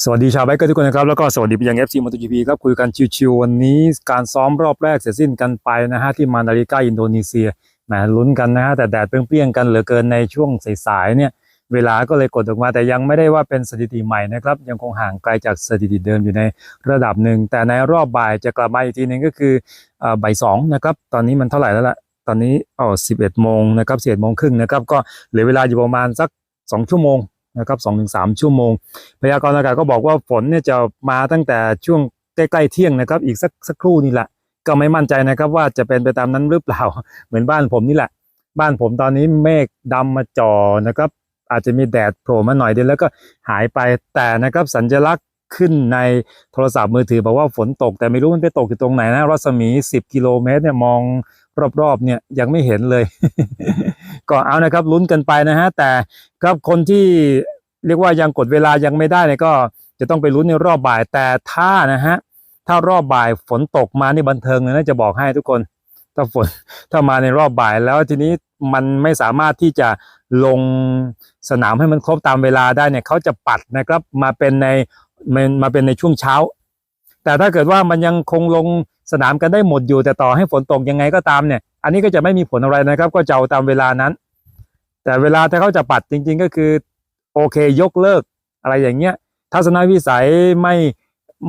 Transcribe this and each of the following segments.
สวัสดีชาวไบค์เกอร์ทุกคนนะครับ แล้วก็สวัสดีไปยัง FC MotoGP ครับคุยกันชิวๆวันนี้การซ้อมรอบแรกเสร็จสิ้นกันไปนะฮะที่มานาริกาอินโดนีเซียแหมลุ้นกันนะฮะแต่แดดเปรี้ยงๆกันเหลือเกินในช่วงสายๆเนี่ยเวลาก็เลยกดออกมาแต่ยังไม่ได้ว่าเป็นสถิติใหม่นะครับ ยังคงห่างไกลจากสถิติเดิมอยู่ในระดับหนึ่ง แต่ในรอบบ่ายจะกลับมาอีกทีหนึงก็คืออ่อบ่ายสองนะครับตอนนี้มันเท่าไหร่แล้วล่ะตอนนี้อ๋อสิบเอ็ดโมงนะครับสิบเอ็ดโมงครึ่งนะครับก็เหลือเวลาอยู่ประมาณสักสองชั่วโมง นะครับสองถึงสามชั่วโมง พยากรณ์อากาศก็บอกว่าฝนเนี่ยจะมาตั้งแต่ช่วงใกล้ๆเที่ยงนะครับ อีกสักสักครู่นี่แหละ ก็ไม่มั่นใจนะครับว่าจะเป็นไปตามนั้นหรือเปล่า เหมือนบ้านผมนี่แหละ บ้านผมตอนนี้เมฆดำมาจ่อนะครับ อาจจะมีแดดโผล่มาหน่อยเดียวแล้วก็หายไปแต่นะครับสัญลักษณ์ขึ้นในโทรศัพท์มือถือบอกว่าฝนตก แต่ไม่รู้มันไปตกอยู่ตรงไหนนะรัศมี 10 กิโลเมตรเนี่ยมองรอบๆเนี่ยยังไม่เห็นเลย ก็เอานะครับลุ้นกันไปนะฮะแต่ครับคนที่เรียกว่ายังกดเวลายังไม่ได้เนี่ยก็จะต้องไปลุ้นในรอบบ่ายแต่ถ้านะฮะถ้ารอบบ่ายฝนตกมานี่บันเทิงเลยนะจะบอกให้ทุกคน ถ้าฝนถ้ามาในรอบบ่ายแล้วทีนี้มันไม่สามารถที่จะลงสนามให้มันครบตามเวลาได้เนี่ยเขาจะปัดนะครับมาเป็นในมันมาเป็นในช่วงเช้า แต่ถ้าเกิดว่ามันยังคงลงสนามกันได้หมดอยู่ แต่ต่อให้ฝนตกยังไงก็ตามเนี่ย อันนี้ก็จะไม่มีผลอะไรนะครับ ก็จะเอาตามเวลานั้น แต่เวลาถ้าเขาจะปัดจริง ๆ ก็คือ โอเคยกเลิกอะไรอย่างเงี้ย ทัศนวิสัยไม่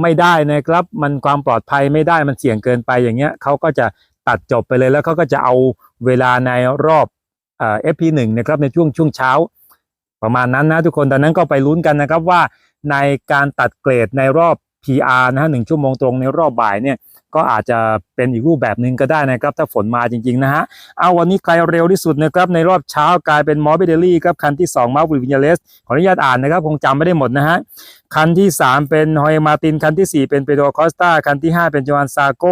ไม่ได้นะครับ มันความปลอดภัยไม่ได้มันเสี่ยงเกินไปอย่างเงี้ยเขาก็จะตัดจบไปเลยแล้วเขาก็จะเอาเวลาในรอบเอ่อ FP1 นะครับในช่วงช่วงเช้า ประมาณนั้นนะทุกคนตอนนั้นก็ไปลุ้นกันนะครับว่าในการตัดเกรดในรอบ PR นะฮะหนึ่งชั่วโมงตรงในรอบบ่ายเนี่ย ก็อาจจะเป็นอีกรูปแบบหนึ่งก็ได้นะครับถ้าฝนมาจริงๆนะฮะเอาวันนี้ใครเร็วที่สุดนะครับในรอบเช้ากลายเป็นมอร์บิเดลี่ครับคันที่2มาร์วิวินเลสขออนุญาตอ่านนะครับคงจำไม่ได้หมดนะฮะคันที่ 3 เป็นฮอยมาตินคันทีสี่4 เป็นเปโดรคอสตาคันที่ 5 เป็นจอันซาโก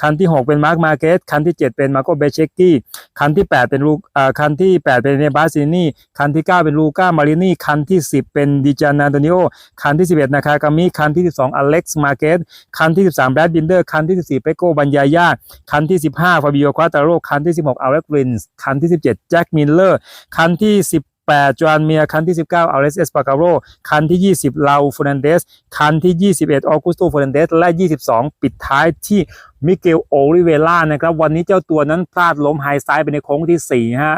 คันที่ 6 เป็นมาร์คมาเกสคันที่ 7 เป็นมาโกเบเชกกี้คันที่ 8 เป็นลูเอ่อคันที่ 8 เป็นเนบาซินีคันที่ 9 เป็นลูก้ามารินีคันที่ 10 เป็นดิจานาโดนิโอคันที่ 11 นาคากามิคันที่ 12อเล็กซ์มาเกสคันที่ 13แบรดบินเดอร์คันที่14 เปโกบัญญายาคันที่ 15 ฟาบิโอควาตาโรคันที่ 16 อัลเล็กรินส์คันที่ 17 แจ็คมิลเลอร์คันที่18จอห์นเมียคันที่ 19อัลเลสเอสปาคาโรคันที่ 20 ลาอูฟ e นันเดส คันที่ 21ออกุสโตฟรนเดส และ 22 ปิดท้ายที่มิเกลโอริเวล่านะครับ วันนี้เจ้าตัวนั้นพลาดล้มไฮไซด์ไปในโค้งที่ 4 ฮะ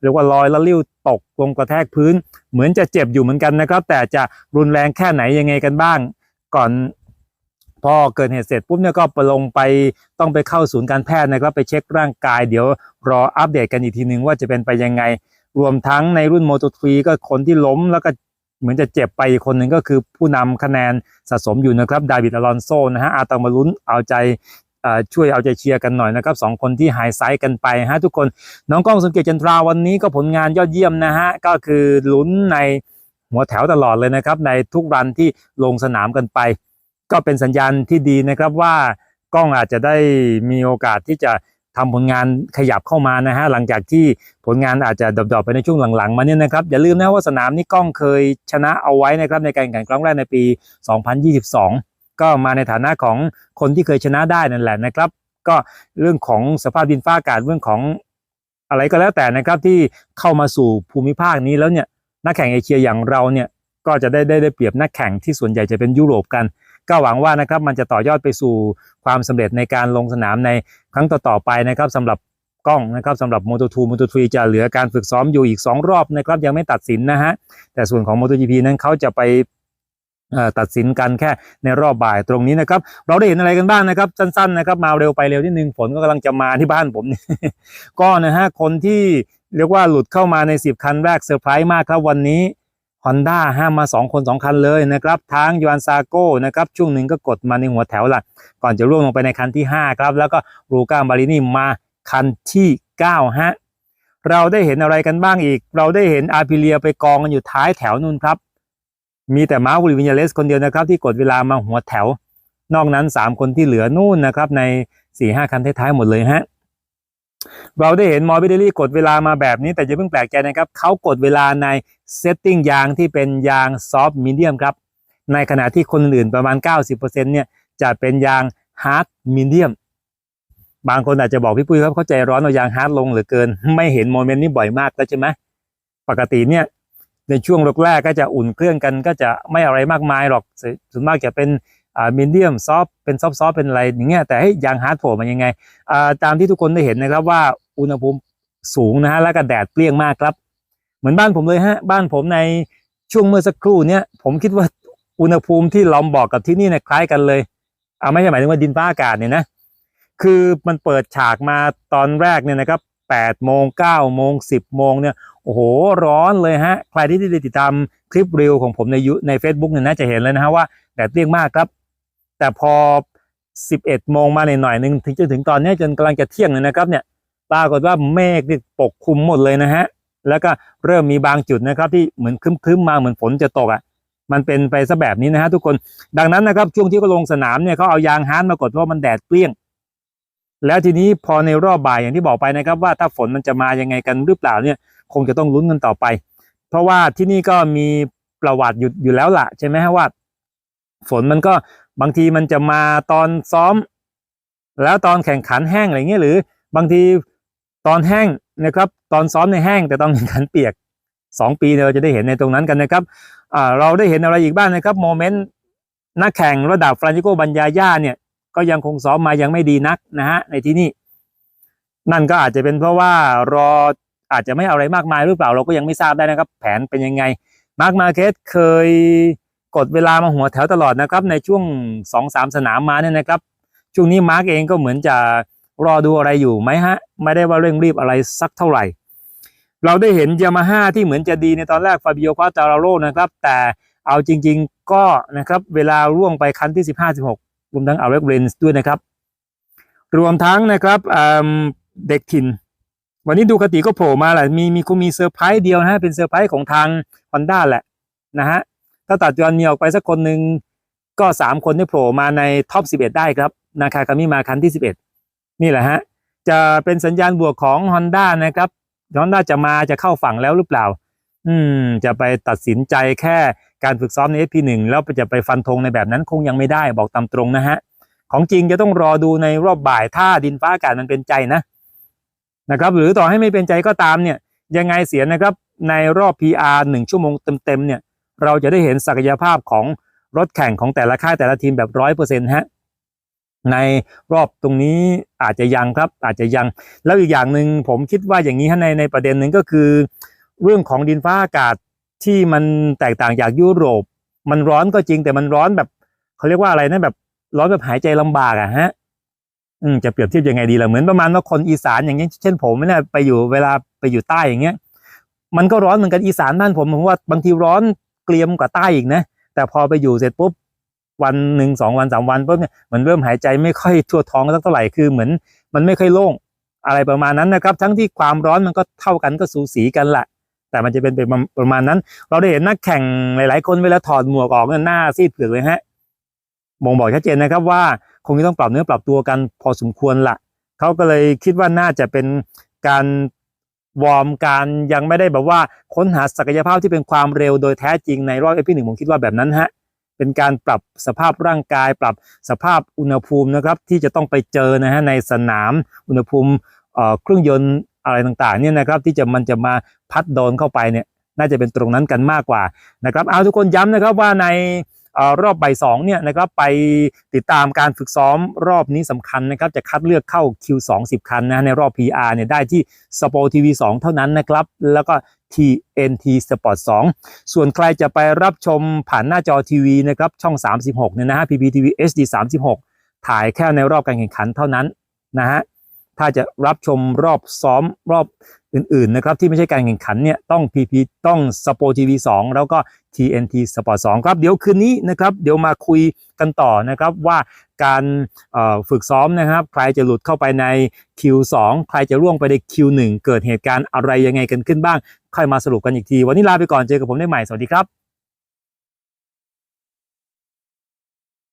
เรียกว่าลอยละลิ้วตกลงกระแทกพื้น เหมือนจะเจ็บอยู่เหมือนกันนะครับ แต่จะรุนแรงแค่ไหนยังไงกันบ้าง ก่อน พอเกิดเหตุเสร็จปุ๊บเนี่ยก็ไปลงไปต้องไปเข้าศูนย์การแพทย์นะครับไปเช็คร่างกาย เดี๋ยวรออัปเดตกันอีกทีนึงว่าจะเป็นไปยังไง รวมทั้งในรุ่นโมโตทรีก็คนที่ล้มแล้วก็เหมือนจะเจ็บไปอีกคนหนึ่งก็คือผู้นำคะแนนสะสมอยู่นะครับดาวิดอลอนโซนะฮะอาตองมาลุ้นเอาใจช่วยเอาใจเชียร์กันหน่อยนะครับสองคนที่หายไซด์กันไปฮะทุกคนน้องกล้องสังเกตจันทราวันนี้ก็ผลงานยอดเยี่ยมนะฮะก็คือลุ้นในหัวแถวตลอดเลยนะครับในทุกรันที่ลงสนามกันไป ก็เป็นสัญญาณที่ดีนะครับว่ากล้องอาจจะได้มีโอกาสที่จะทำผลงานขยับเข้ามานะฮะหลังจากที่ผลงานอาจจะดรอปไปในช่วงหลังๆ มาเนี่ยนะครับอย่าลืมนะว่าสนามนี้กล้องเคยชนะเอาไว้นะครับในการแข่งขันครั้งแรกในปี 2022 ก็มาในฐานะของคนที่เคยชนะได้นั่นแหละนะครับ ก็เรื่องของสภาพดินฟ้าอากาศเรื่องของอะไรก็แล้วแต่นะครับที่เข้ามาสู่ภูมิภาคนี้แล้วเนี่ยนักแข่งเอเชียอย่างเราเนี่ยก็จะได้ได้ได้เปรียบนักแข่งที่ส่วนใหญ่จะเป็นยุโรปกัน ก็หวังว่านะครับมันจะต่อยอดไปสู่ความสำเร็จในการลงสนามในครั้งต่อๆไปนะครับสำหรับกล้องนะครับสำหรับ Moto2 Moto3 จะเหลือการฝึกซ้อมอยู่อีก 2 รอบนะครับยังไม่ตัดสินนะฮะแต่ส่วนของ MotoGP นั้นเขาจะไปตัดสินกันแค่ในรอบบ่ายตรงนี้นะครับเราได้เห็นอะไรกันบ้างนะครับสั้นๆนะครับมาเร็วไปเร็วนิดนึงฝนก็กำลังจะมาที่บ้านผมก็นะฮะคนที่เรียกว่าหลุดเข้ามาใน 10 คันแรกเซอร์ไพรส์มากครับวันนี้ Honda ห้ามมา 2 คน 2 คันเลยนะครับทั้งยานซาโก้นะครับช่วงหนึ่งก็กดมาในหัวแถวละก่อนจะร่วงลงไปในคันที่ 5 ครับ แล้วก็รูก้ามารินีมาคันที่9ฮะเราได้เห็นอะไรกันบ้างอีก เราได้เห็นอาร์พิเลียไปกองกันอยู่ท้ายแถวนู่นครับ มีแต่มาร์ควิลวินยาเลสคนเดียวนะครับ ที่กดเวลามาหัวแถว นอกนั้น 3 คนที่เหลือนู่นนะครับใน4-5คันท้ายๆหมดเลยฮะ เราได้เห็นมอร์บิเดลี่กดเวลามาแบบนี้ แต่อย่าเพิ่งแปลกใจนะครับเขากดเวลาในเซตติ้งยางที่เป็นยางซอฟต์มีเดียมครับ ในขณะที่คนอื่นประมาณ 90%เนี่ยจะเป็นยางฮาร์ดมีเดียมบางคนอาจจะบอกพี่ปุ้ยครับเข้าใจร้อนเอายางฮาร์ดลงเหลือเกิน ไม่เห็นโมเมนต์นี้บ่อยมากแล้วใช่ไหมปกติเนี่ยในช่วงแรกๆก็จะอุ่นเครื่องกันก็จะไม่อะไรมากมายหรอกสส่วนมากจะเป็น อ่ามีเดียมซอฟเป็นซอฟซอฟเป็นอะไรอย่างเงี้ยแต่ให้ยางฮาร์ดโผล่มยังไงอ่าตามที่ทุกคนได้เห็นนะครับว่าอุณหภูมิสูงนะฮะแล้วก็แดดเปรี้ยงมากครับ เหมือนบ้านผมเลยฮะบ้านผมในช่วงเมื่อสักครู่เนี้ยผมคิดว่าอุณหภูมิที่ลอมบอกกับที่นี่เนี่ยคล้ายกันเลยอ่าไม่ใช่หมายถึงว่าดินฟ้าอากาศเนี่ยนะคือมันเปิดฉากมาตอนแรกเนี่ยนะครับ8โมง9โมง10โมงเนี่ยโอ้โหร้อนเลยฮะ ใครที่ได้ติดตามคลิปรีวของผมในยุใน Facebook เนี่ยน่าจะเห็นเลยนะฮะว่าแดดเปรี้ยงมากครับ แต่พอ 11โมงมาหน่อยๆหนึ่งถึงจนถึงตอนนี้จนกำลังจะเที่ยงเลยนะครับเนี่ยปรากฏว่าเมฆนี่ปกคลุมหมดเลยนะฮะแล้วก็เริ่มมีบางจุดนะครับ ที่เหมือนครึ้มๆมาเหมือนฝนจะตกอะ่ะมันเป็นไปซะแบบนี้นะฮะทุกคนดังนั้นนะครับช่วงที่เขาลงสนามเนี่ยเขาเอายางฮาร์ดมากดเพราะมันแดดเปรี้ยง แล้วทีนี้พอในรอบบ่ายอย่างที่บอกไปนะครับ ว่าถ้าฝนมันจะมายังไงกันหรือเปล่าเนี่ย คงจะต้องลุ้นกันต่อไป เพราะว่าที่นี่ก็มีประวัติอยู่อยู่แล้วล่ะใช่ไหมฮะว่า ฝนมันก็ บางทีมันจะมาตอนซ้อม แล้วตอนแข่งขันแห้งอะไรเงี้ยหรือบางทีตอนแห้งนะครับตอนซ้อมในแห้งแต่ตอนแข่งขันเปียกสองปีเราจะได้เห็นในตรงนั้นกันนะครับเราได้เห็นอะไรอีกบ้างนะครับโมเมนต์นักแข่งระดับฟรานซิโกบัญญาย่าเนี่ยก็ยังคงซ้อมมายังไม่ดีนักนะฮะในที่นี่นั่นก็อาจจะเป็นเพราะว่ารออาจจะไม่เอาอะไรมากมายหรือเปล่าเราก็ยังไม่ทราบได้นะครับ แผนเป็นยังไงมาร์คมาเคสเคย กดเวลามาหัวแถวตลอดนะครับ ในช่วงสองสามสนามมาเนี่ยนะครับ ช่วงนี้มาร์กเองก็เหมือนจะรอดูอะไรอยู่ไหมฮะ ไม่ได้ว่าเร่งรีบอะไรสักเท่าไหร่ เราได้เห็นยามาฮ่าที่เหมือนจะดีในตอนแรกฟาบิโอควาตาราโรนะครับแต่เอาจริง ๆ ก็นะครับเวลาร่วงไปคันที่ 15 16 รวมทั้งอาเรกเรนส์ด้วยนะครับ รวมทั้งนะครับเเด็กถิ่น วันนี้ดูคติก็โผล่มาแหละมีมีคงมีเซอร์ไพรส์เดียวนะฮะเป็นเซอร์ไพรส์ของทางฮอนด้าแหละนะฮะ ถ้าตัดจอนเนีออกไปสักคนหนึ่งก็สามคนที่โผล่มาในท็อป11ได้ครับนาคาคามิมาคันที่11นี่แหละฮะจะเป็นสัญญาณบวกของ Honda นะครับ Honda จะมาจะเข้าฝั่งแล้วหรือเปล่า อืม จะไปตัดสินใจแค่การฝึกซ้อมใน FP1 แล้วจะไปฟันธงในแบบนั้นคงยังไม่ได้บอกตามตรงนะฮะ ของจริงจะต้องรอดูในรอบบ่ายถ้าดินฟ้าอากาศมันเป็นใจนะนะครับ หรือต่อให้ไม่เป็นใจก็ตามเนี่ย ยังไงเสียนะครับในรอบ PR หนึ่งชั่วโมงเต็มๆเนี่ย เราจะได้เห็นศักยภาพของรถแข่งของแต่ละค่ายแต่ละทีมแบบร้อยเปอร์เซ็นต์ฮะในรอบตรงนี้อาจจะยังครับ อาจจะยัง แล้วอีกอย่างหนึ่งผมคิดว่าอย่างนี้ฮะในในประเด็นหนึ่งก็คือ เรื่องของดินฟ้าอากาศที่มันแตกต่างจากยุโรป มันร้อนก็จริงแต่มันร้อนแบบเขาเรียกว่าอะไรนะแบบร้อนแบบหายใจลำบากอะฮะอืมจะเปรียบเทียบยังไงดีล่ะเหมือนประมาณว่าคนอีสานอย่างเงี้ยเช่นผมเนี่ยไปอยู่เวลาไปอยู่ใต้อย่างเงี้ย มันก็ร้อนเหมือนกันอีสานบ้านผมผมว่าบางทีร้อน เกลียมกว่าใต้อีกนะ แต่พอไปอยู่เสร็จปุ๊บวันหนึ่งสองวันสามวันปุ๊บเนี่ยมันเริ่มหายใจไม่ค่อยทั่วท้องสักเท่าไหร่คือเหมือน มันไม่ค่อยโล่งอะไรประมาณนั้นนะครับ ทั้งที่ความร้อนมันก็เท่ากันก็สูสีกันแหละแต่มันจะเป็นไปประมาณนั้น เราได้เห็นนักแข่งหลาย ๆ คนเวลาถอดหมวกออกเนี่ยหน้าซีดเผือกเลยฮะบ่งบอกชัดเจนนะครับว่าคงจะต้องปรับเนื้อปรับตัวกันพอสมควรละเขาก็เลยคิดว่าน่าจะเป็นการ วอร์มการยังไม่ได้แบบว่าค้นหาศักยภาพที่เป็นความเร็วโดยแท้จริงในรอบเอพีหนึ่งผมคิดว่าแบบนั้นฮะเป็นการปรับสภาพร่างกาย ปรับสภาพอุณหภูมินะครับ ที่จะต้องไปเจอนะฮะในสนามอุณหภูมิเครื่องยนต์อะไรต่างๆเนี่ยนะครับที่จะมันจะมาพัดโดนเข้าไปเนี่ยน่าจะเป็นตรงนั้นกันมากกว่านะครับเอาทุกคนย้ำนะครับว่าใน รอบใบ่ายสองเนี่ยนะครับไปติดตามการฝึกซ้อมรอบนี้สำคัญนะครับจะคัดเลือกเข้า Q2 10 คันนะในรอบ PR เนี่ยได้ที่ Sport TV 2เท่านั้นนะครับ แล้วก็ TNT Sport 2 ส่วนใครจะไปรับชมผ่านหน้าจอทีวีนะครับช่อง 36เนี่ยนะฮะ PPTV HD 36 ถ่ายแค่ในรอบการแข่งขันเท่านั้นนะฮะถ้าจะรับชมรอบซ้อมรอบ อื่นๆนะครับที่ไม่ใช่การแข่งขันเนี่ยต้อง PP ต้องสปอร์ทีวีสแล้วก็ TNT Sport 2ครับเดี๋ยวคืนนี้นะครับเดี๋ยวมาคุยกันต่อนะครับว่าการฝึกซ้อมนะครับ ใครจะหลุดเข้าไปใน Q2 ใครจะร่วงไปใน Q1 เกิดเหตุการณ์อะไรยังไงกันขึ้นบ้าง ค่อยมาสรุปกันอีกที วันนี้ลาไปก่อนเจอกับผมได้ใหม่สวัสดีครับ